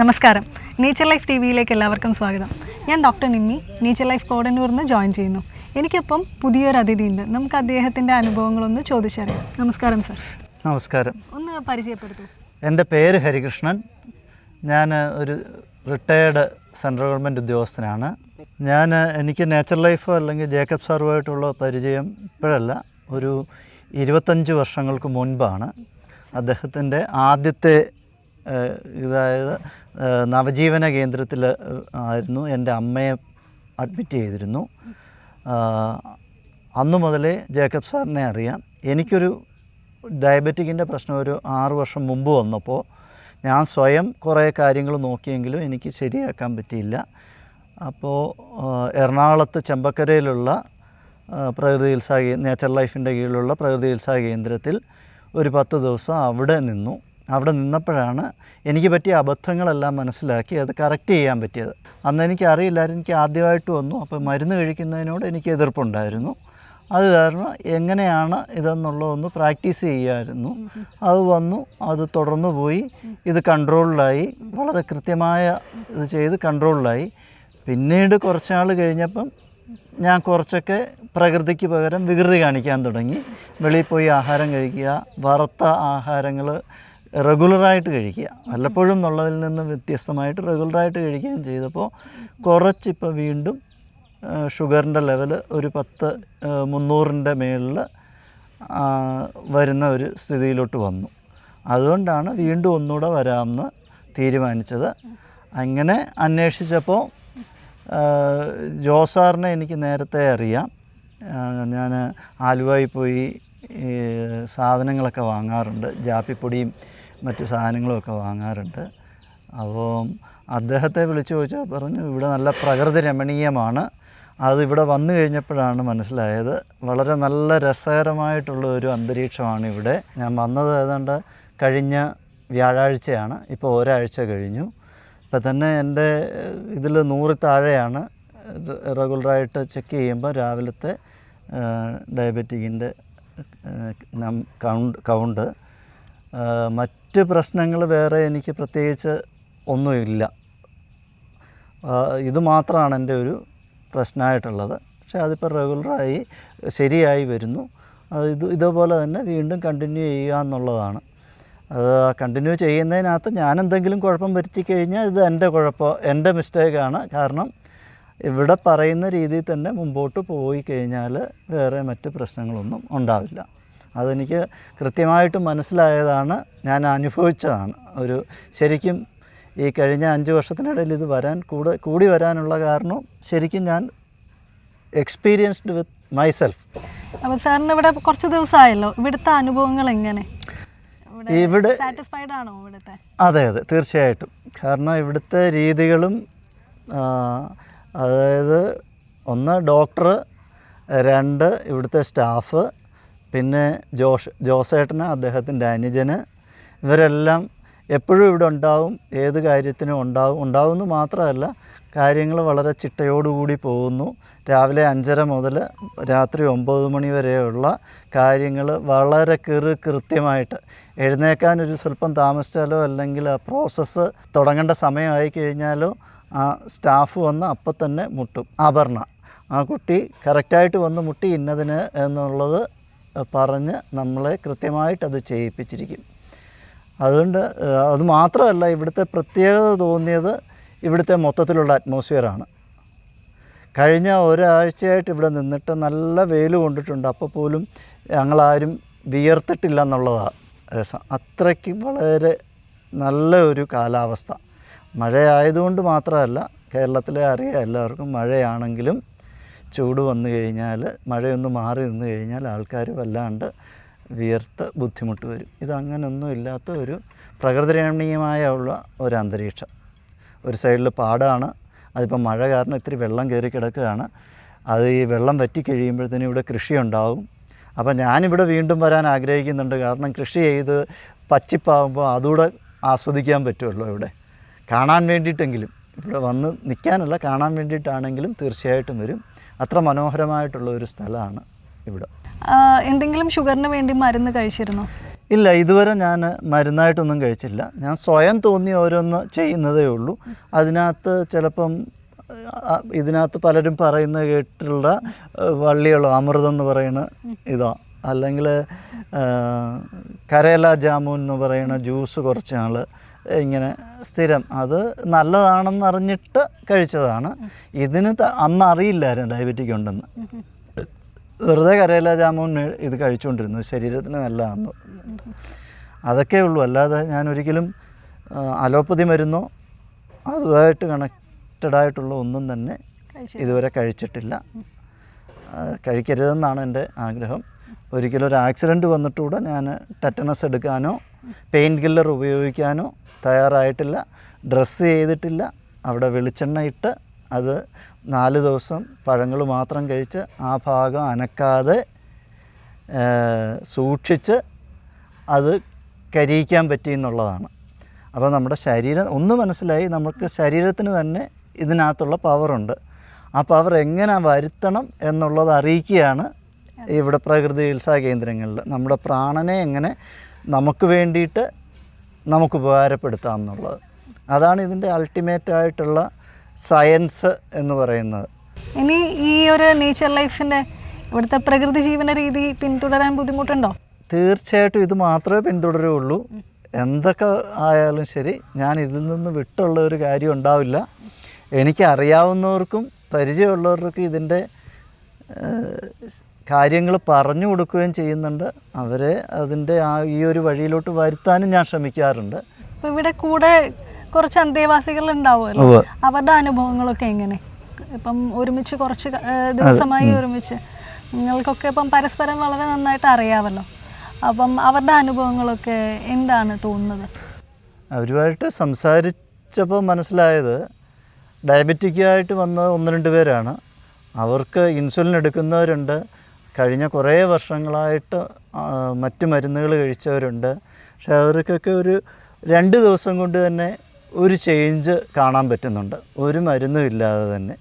നമസ്കാരം. Nature life T വിയിലേക്ക് എല്ലാവർക്കും സ്വാഗതം. ഞാൻ doctor Nimmi nature life Kodannur നിന്ന് ജോയിൻ ചെയ്യുന്നു. എനിക്കൊപ്പം പുതിയൊരു അതിഥി ഉണ്ട് നമുക്ക് അദ്ദേഹത്തിന്റെ അനുഭവങ്ങളൊന്ന് ചോദിച്ചറിയാം. നമസ്കാരം സർ. നമസ്കാരം. ഒന്ന് പരിചയപ്പെടുത്തൂ. എന്റെ പേര് ഹരികൃഷ്ണൻ. ഞാൻ ഒരു റിട്ടയേർഡ് സെൻട്രൽ ഗവൺമെന്റ് ഉദ്യോഗസ്ഥനാണ്. ഞാൻ എനിക്ക് നേച്ചർ ലൈഫ് അല്ലെങ്കിൽ ജേക്കബ് സാറുമായിട്ടുള്ള പരിചയം ഇപ്പോഴല്ല. ഒരു ഇരുപത്തഞ്ച് വർഷങ്ങൾക്ക് മുൻപാണ് അദ്ദേഹത്തിന്റെ ആദ്യത്തെ ഇതായത് നവജീവന കേന്ദ്രത്തിൽ ആയിരുന്നു. എന്റെ അമ്മയെ അഡ്മിറ്റ് ചെയ്തിരുന്നു. അന്നു മുതലേ ജേക്കബ് സാറിനെ അറിയാം. എനിക്കൊരു ഡയബറ്റിക്കിന്റെ പ്രശ്നം ഒരു ആറ് വർഷം മുമ്പ് വന്നപ്പോൾ ഞാൻ സ്വയം കുറേ കാര്യങ്ങൾ നോക്കിയെങ്കിലും എനിക്ക് ശരിയാക്കാൻ പറ്റിയില്ല. അപ്പോൾ എറണാകുളത്ത് ചെമ്പക്കരയിലുള്ള പ്രകൃതി ചികിത്സാ നേച്ചർ ലൈഫിന്റെ കീഴിലുള്ള പ്രകൃതി ചികിത്സാ കേന്ദ്രത്തിൽ ഒരു പത്ത് ദിവസം അവിടെ നിന്നു. അവിടെ നിന്നപ്പോഴാണ് എനിക്ക് പറ്റിയ അബദ്ധങ്ങളെല്ലാം മനസ്സിലാക്കി അത് കറക്റ്റ് ചെയ്യാൻ പറ്റിയത്. അന്ന് എനിക്ക് അറിയില്ലായിരുന്നു എനിക്ക് ആദ്യമായിട്ട് വന്നു. അപ്പോൾ മരുന്ന് കഴിക്കുന്നതിനോട് എനിക്ക് എതിർപ്പുണ്ടായിരുന്നു. അത് കാരണം എങ്ങനെയാണ് ഇതെന്നുള്ളതൊന്ന് പ്രാക്ടീസ് ചെയ്യായിരുന്നു. അത് വന്നു അത് തുടർന്നു പോയി. ഇത് കൺട്രോളിലായി വളരെ കൃത്യമായ ഇത് ചെയ്ത് കൺട്രോളിലായി. പിന്നീട് കുറച്ചാൾ കഴിഞ്ഞപ്പം ഞാൻ കുറച്ചൊക്കെ പ്രകൃതിക്ക് പകരം വികൃതി കാണിക്കാൻ തുടങ്ങി. വെളിയിൽ പോയി ആഹാരം കഴിക്കുക വറുത്ത ആഹാരങ്ങൾ റെഗുലറായിട്ട് കഴിക്കുക. വല്ലപ്പോഴും എന്നുള്ളതിൽ നിന്ന് വ്യത്യസ്തമായിട്ട് റെഗുലറായിട്ട് കഴിക്കുകയും ചെയ്തപ്പോൾ കുറച്ചിപ്പോൾ വീണ്ടും ഷുഗറിന്റെ ലെവൽ ഒരു പത്ത് മുന്നൂറിന്റെ മേളിൽ വരുന്ന ഒരു സ്ഥിതിയിലോട്ട് വന്നു. അതുകൊണ്ടാണ് വീണ്ടും ഒന്നുകൂടെ വരാമെന്ന് തീരുമാനിച്ചത്. അങ്ങനെ അന്വേഷിച്ചപ്പോൾ ജോസാറിനെ എനിക്ക് നേരത്തെ അറിയാം. ഞാൻ ആലുവായി പോയി സാധനങ്ങളൊക്കെ വാങ്ങാറുണ്ട്. ജാപ്പിപ്പൊടിയും മറ്റു സാധനങ്ങളുമൊക്കെ വാങ്ങാറുണ്ട്. അപ്പോൾ അദ്ദേഹത്തെ വിളിച്ചു ചോദിച്ചാൽ പറഞ്ഞു ഇവിടെ നല്ല പ്രകൃതി രമണീയമാണ്. അത് ഇവിടെ വന്നു കഴിഞ്ഞപ്പോഴാണ് മനസ്സിലായത്. വളരെ നല്ല രസകരമായിട്ടുള്ള ഒരു അന്തരീക്ഷമാണ് ഇവിടെ. ഞാൻ വന്നത് ഏതാണ്ട് കഴിഞ്ഞ വ്യാഴാഴ്ചയാണ്. ഇപ്പോൾ ഒരാഴ്ച കഴിഞ്ഞു. ഇപ്പം തന്നെ എന്റെ ഇതിൽ നൂറ് താഴെയാണ്. റെഗുലറായിട്ട് ചെക്ക് ചെയ്യുമ്പോൾ രാവിലത്തെ ഡയബറ്റിക്കിന്റെ കൗണ്ട് കൗണ്ട് ആ, മറ്റ് പ്രശ്നങ്ങൾ വേറെ എനിക്ക് പ്രത്യേകിച്ച് ഒന്നുമില്ല. ഇത് മാത്രമാണ് എന്റെ ഒരു പ്രശ്നമായിട്ടുള്ളത്. പക്ഷേ അതിപ്പോൾ റെഗുലറായി ശരിയായി വരുന്നു. ഇത് ഇതേപോലെ തന്നെ വീണ്ടും കണ്ടിന്യൂ ചെയ്യുക എന്നുള്ളതാണ്. അത് കണ്ടിന്യൂ ചെയ്യുന്നതിനകത്ത് ഞാൻ എന്തെങ്കിലും കുഴപ്പം വരുത്തി കഴിഞ്ഞാൽ ഇത് എന്റെ കുഴപ്പം എന്റെ മിസ്റ്റേക്കാണ് കാരണം ഇവിടെ പറയുന്ന രീതിയിൽ തന്നെ മുമ്പോട്ട് പോയി കഴിഞ്ഞാൽ വേറെ മറ്റ് പ്രശ്നങ്ങളൊന്നും ഉണ്ടാവില്ല. അതെനിക്ക് കൃത്യമായിട്ട് മനസ്സിലായതാണ് ഞാൻ അനുഭവിച്ചതാണ്. ഒരു ശരിക്കും ഈ കഴിഞ്ഞ അഞ്ച് വർഷത്തിനിടയിൽ ഇത് വരാൻ കൂടെ കൂടി വരാനുള്ള കാരണം ശരിക്കും ഞാൻ എക്സ്പീരിയൻസ്ഡ് വിത്ത് മൈസെൽഫ് അപ്പോൾ സാറിന് ഇവിടെ കുറച്ച് ദിവസമായല്ലോ. ഇവിടുത്തെ അനുഭവങ്ങൾ എങ്ങനെ? ഇവിടെ സാറ്റിസ്ഫൈഡ് ആണോ ഇവിടുത്തെ? അതെ അതെ. തീർച്ചയായിട്ടും. കാരണം ഇവിടുത്തെ രീതികളും അതായത് ഒന്ന് ഡോക്ടർ രണ്ട് ഇവിടുത്തെ സ്റ്റാഫ് പിന്നെ ജോഷ് ജോസേട്ടന് അദ്ദേഹത്തിന്റെ അനുജന് ഇവരെല്ലാം എപ്പോഴും ഇവിടെ ഉണ്ടാവും ഏത് കാര്യത്തിനും ഉണ്ടാവും ഉണ്ടാവുമെന്ന് മാത്രമല്ല കാര്യങ്ങൾ വളരെ ചിട്ടയോടുകൂടി പോകുന്നു. രാവിലെ അഞ്ചര മുതൽ രാത്രി ഒമ്പത് മണി വരെയുള്ള കാര്യങ്ങൾ വളരെ കൃ കൃത്യമായിട്ട്. എഴുന്നേക്കാൻ ഒരു സ്വല്പം താമസിച്ചാലോ അല്ലെങ്കിൽ ആ പ്രോസസ്സ് തുടങ്ങേണ്ട സമയമായി കഴിഞ്ഞാലോ ആ സ്റ്റാഫ് വന്ന് അപ്പം തന്നെ മുട്ടും. അപർണ. ആ കുട്ടി കറക്റ്റായിട്ട് വന്ന് മുട്ടി ഇന്നതിന് എന്നുള്ളത് പറഞ്ഞ് നമ്മളെ കൃത്യമായിട്ട് അത് ചെയ്യിപ്പിച്ചിരിക്കും. അതുകൊണ്ട് അത് മാത്രമല്ല ഇവിടുത്തെ പ്രത്യേകത തോന്നിയത് ഇവിടുത്തെ മൊത്തത്തിലുള്ള അറ്റ്മോസ്ഫിയറാണ്. കഴിഞ്ഞ ഒരാഴ്ചയായിട്ട് ഇവിടെ നിന്നിട്ട് നല്ല വെയിൽ കൊണ്ടിട്ടുണ്ട്. അപ്പോൾ പോലും ഞങ്ങളാരും വിയർത്തിട്ടില്ല എന്നുള്ളതാണ് രസം. അത്രയ്ക്ക് വളരെ നല്ല ഒരു കാലാവസ്ഥ. മഴയായതുകൊണ്ട് മാത്രമല്ല കേരളത്തിലെ അറിയാം എല്ലാവർക്കും മഴയാണെങ്കിലും ചൂട് വന്നു കഴിഞ്ഞാൽ മഴയൊന്ന് മാറി നിന്ന് കഴിഞ്ഞാൽ ആൾക്കാർ വല്ലാണ്ട് വിയർത്ത് ബുദ്ധിമുട്ട് വരും. ഇതങ്ങനൊന്നും ഇല്ലാത്ത ഒരു പ്രകൃതിരമണീയമായ ഉള്ള ഒരു അന്തരീക്ഷം ഒരു സൈഡിൽ പാടാണ് അതിപ്പോൾ മഴ കാരണം ഇത്തിരി വെള്ളം കയറി കിടക്കുകയാണ്. അത് ഈ വെള്ളം വറ്റിക്കഴിയുമ്പോഴത്തേനും ഇവിടെ കൃഷി ഉണ്ടാവും അപ്പോൾ ഞാനിവിടെ വീണ്ടും വരാൻ ആഗ്രഹിക്കുന്നുണ്ട്. കാരണം കൃഷി ചെയ്ത് പച്ചിപ്പാകുമ്പോൾ അതുകൂടെ ആസ്വദിക്കാൻ പറ്റുമല്ലോ ഇവിടെ. കാണാൻ വേണ്ടിയിട്ടെങ്കിലും. ഇവിടെ വന്ന് നിൽക്കാനല്ല കാണാൻ വേണ്ടിയിട്ടാണെങ്കിലും തീർച്ചയായിട്ടും വരും. അത്ര മനോഹരമായിട്ടുള്ള ഒരു സ്ഥലമാണ് ഇവിടെ. എന്തെങ്കിലും ഷുഗറിന് വേണ്ടി മരുന്ന് കഴിച്ചിരുന്നോ? ഇല്ല ഇതുവരെ ഞാൻ മരുന്നായിട്ടൊന്നും കഴിച്ചില്ല. ഞാൻ സ്വയം തോന്നി ഓരോന്ന് ചെയ്യുന്നതേ ഉള്ളൂ. അതിനകത്ത് ചിലപ്പം ഇതിനകത്ത് പലരും പറയുന്ന കേട്ടിട്ടുള്ള വള്ളികളോ വള്ളിയുള്ള അമൃതം എന്ന് പറയുന്ന ഇതാ? അല്ലെങ്കിൽ കരേല ജാമു എന്ന് പറയുന്ന ജ്യൂസ് കുറച്ച് നാൾ ഇങ്ങനെ സ്ഥിരം. അത് നല്ലതാണെന്ന് അറിഞ്ഞിട്ട് കഴിച്ചതാണ്. ഇതിന് അന്ന് അറിയില്ലായിരുന്നു ഡയബറ്റിക് ഉണ്ടെന്ന്. വെറുതെ കരയില ജാമുൻ ഇത് കഴിച്ചുകൊണ്ടിരുന്നു. ശരീരത്തിന് നല്ലതാണെന്ന്. അതൊക്കെ ഉള്ളൂ. അല്ലാതെ ഞാൻ ഒരിക്കലും അലോപ്പതി മരുന്നോ അതുമായിട്ട് കണക്റ്റഡ് ആയിട്ടുള്ള ഒന്നും തന്നെ ഇതുവരെ കഴിച്ചിട്ടില്ല. കഴിക്കരുതെന്നാണ് എന്റെ ആഗ്രഹം. ഒരിക്കലും ഒരു ആക്സിഡന്റ് വന്നിട്ടുകൂടെ ഞാൻ ടെറ്റനസ് എടുക്കാനോ പെയിൻ കില്ലർ ഉപയോഗിക്കാനോ തയ്യാറായിട്ടില്ല. ഡ്രസ്സ് ചെയ്തിട്ടില്ല. അവിടെ വെളിച്ചെണ്ണ ഇട്ട് അത് നാല് ദിവസം പഴങ്ങൾ മാത്രം കഴിച്ച് ആ ഭാഗം അനക്കാതെ സൂക്ഷിച്ച് അത് കരിയിക്കാൻ പറ്റി എന്നുള്ളതാണ്. അപ്പോൾ നമ്മുടെ ശരീരം ഒന്ന് മനസ്സിലായി നമുക്ക് ശരീരത്തിന് തന്നെ ഇതിനകത്തുള്ള പവറുണ്ട് ആ പവർ എങ്ങനെ വരുത്തണം എന്നുള്ളത് അറിയിക്കുകയാണ് ഇവിടെ പ്രകൃതി ചികിത്സാ കേന്ദ്രങ്ങളിൽ. നമ്മുടെ പ്രാണനെ എങ്ങനെ നമുക്ക് വേണ്ടിയിട്ട് നമുക്ക് ഉപകാരപ്പെടുത്താം എന്നുള്ളത് അതാണ് ഇതിന്റെ അൾട്ടിമേറ്റ് ആയിട്ടുള്ള സയൻസ് എന്ന് പറയുന്നത്. ഇനി ഈ ഒരു നേച്ചർ ലൈഫിന്റെ ഇവിടുത്തെ പ്രകൃതി ജീവന രീതി പിന്തുടരാൻ ബുദ്ധിമുട്ടുണ്ടോ? തീർച്ചയായിട്ടും ഇത് മാത്രമേ പിന്തുടരുള്ളൂ. എന്തൊക്കെ ആയാലും ശരി ഞാൻ ഇതിൽ നിന്ന് വിട്ടുള്ള ഒരു കാര്യം ഉണ്ടാവില്ല. എനിക്ക് അറിയാവുന്നവർക്കും പരിചയമുള്ളവർക്കും ഇതിന്റെ കാര്യങ്ങൾ പറഞ്ഞു കൊടുക്കുകയും ചെയ്യുന്നുണ്ട്. അവരെ അതിന്റെ ആ ഈ ഒരു വഴിയിലോട്ട് വരുത്താനും ഞാൻ ശ്രമിക്കാറുണ്ട്. അപ്പോൾ ഇവിടെ കൂടെ കുറച്ച് അന്തേവാസികൾ ഉണ്ടാവുമല്ലോ. അവരുടെ അനുഭവങ്ങളൊക്കെ എങ്ങനെ? ഇപ്പം ഒരുമിച്ച് കുറച്ച് ദിവസമായി ഒരുമിച്ച്. നിങ്ങൾക്കൊക്കെ ഇപ്പം പരസ്പരം വളരെ നന്നായിട്ട് അറിയാമല്ലോ. അപ്പം അവരുടെ അനുഭവങ്ങളൊക്കെ എന്താണ് തോന്നുന്നത്? അവരുമായിട്ട് സംസാരിച്ചപ്പോൾ മനസ്സിലായത് ഡയബറ്റിക്കായിട്ട് വന്ന ഒന്ന് രണ്ട് പേരാണ്. അവർക്ക് ഇൻസുലിൻ എടുക്കുന്നവരുണ്ട്. കഴിഞ്ഞ കുറേ വർഷങ്ങളായിട്ട് മറ്റു മരുന്നുകൾ കഴിച്ചവരുണ്ട്. പക്ഷെ അവർക്കൊക്കെ ഒരു രണ്ട് ദിവസം കൊണ്ട് തന്നെ ഒരു ചേഞ്ച് കാണാൻ പറ്റുന്നുണ്ട്. ഒരു മരുന്നും ഇല്ലാതെ തന്നെ.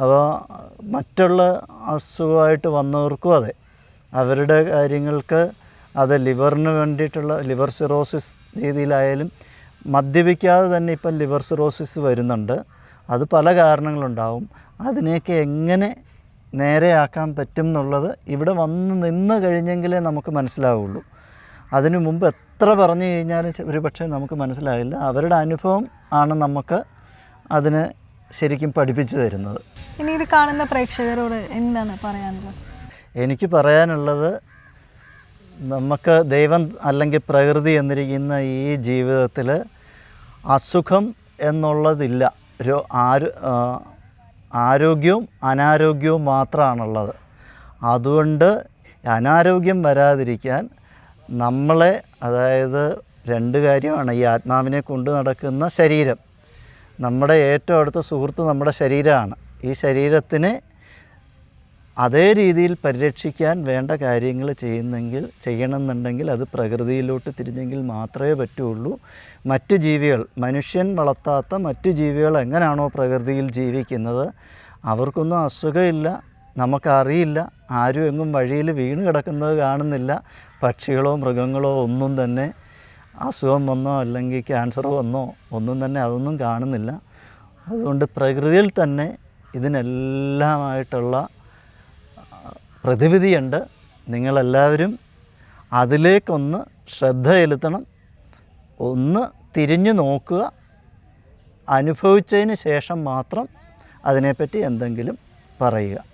അപ്പോൾ മറ്റുള്ള അസുഖമായിട്ട് വന്നവർക്കും അതെ. അവരുടെ കാര്യങ്ങൾക്ക് അത് ലിവറിന് വേണ്ടിയിട്ടുള്ള ലിവർ സിറോസിസ് രീതിയിലായാലും മദ്യപിക്കാതെ തന്നെ ഇപ്പം ലിവർ സിറോസിസ് വരുന്നുണ്ട്. അത് പല കാരണങ്ങളുണ്ടാവും. അതിനെയൊക്കെ എങ്ങനെ നേരെയാക്കാൻ പറ്റും എന്നുള്ളത് ഇവിടെ വന്ന് നിന്ന് കഴിഞ്ഞെങ്കിലേ നമുക്ക് മനസ്സിലാവുള്ളൂ. അതിനു മുമ്പ് എത്ര പറഞ്ഞു കഴിഞ്ഞാലും ഒരു പക്ഷേ നമുക്ക് മനസ്സിലാവില്ല അവരുടെ അനുഭവം ആണ് നമുക്ക് അതിന് ശരിക്കും പഠിപ്പിച്ചു തരുന്നത്. ഇനി ഇത് കാണുന്ന പ്രേക്ഷകരോട് എന്താണ് പറയാനുള്ളത്? എനിക്ക് പറയാനുള്ളത് നമുക്ക് ദൈവം അല്ലെങ്കിൽ പ്രകൃതി എന്നിരിക്കുന്ന ഈ ജീവിതത്തിൽ അസുഖം എന്നുള്ളതില്ല. ഒരു ആരോ ആരോഗ്യവും അനാരോഗ്യവും മാത്രമാണുള്ളത്. അതുകൊണ്ട് അനാരോഗ്യം വരാതിരിക്കാൻ നമ്മളെ അതായത് രണ്ട് കാര്യമാണ് ഈ ആത്മാവിനെ കൊണ്ട് നടക്കുന്ന ശരീരം. നമ്മുടെ ഏറ്റവും അടുത്ത സുഹൃത്ത് നമ്മുടെ ശരീരമാണ്. ഈ ശരീരത്തിനെ അതേ രീതിയിൽ പരിരക്ഷിക്കാൻ വേണ്ട കാര്യങ്ങൾ ചെയ്യുന്നെങ്കിൽ ചെയ്യണമെന്നുണ്ടെങ്കിൽ അത് പ്രകൃതിയിലോട്ട് തിരിഞ്ഞെങ്കിൽ മാത്രമേ പറ്റുള്ളൂ. മറ്റു ജീവികൾ മനുഷ്യൻ വളർത്താത്ത മറ്റു ജീവികൾ എങ്ങനെയാണോ പ്രകൃതിയിൽ ജീവിക്കുന്നത്? അവർക്കൊന്നും അസുഖമില്ല നമുക്കറിയില്ല ആരും എങ്ങും വഴിയിൽ വീണ് കിടക്കുന്നത് കാണുന്നില്ല. പക്ഷികളോ മൃഗങ്ങളോ ഒന്നും തന്നെ അസുഖം വന്നോ അല്ലെങ്കിൽ ക്യാൻസർ വന്നോ ഒന്നും തന്നെ അതൊന്നും കാണുന്നില്ല. അതുകൊണ്ട് പ്രകൃതിയിൽ തന്നെ ഇതിനെല്ലാമായിട്ടുള്ള പ്രതിവിധിയുണ്ട്. നിങ്ങളെല്ലാവരും അതിലേക്കൊന്ന് ശ്രദ്ധ ചെലുത്തണം. ഒന്ന് തിരിഞ്ഞു നോക്കുക. അനുഭവിച്ചതിന് ശേഷം മാത്രം അതിനെപ്പറ്റി എന്തെങ്കിലും പറയുക.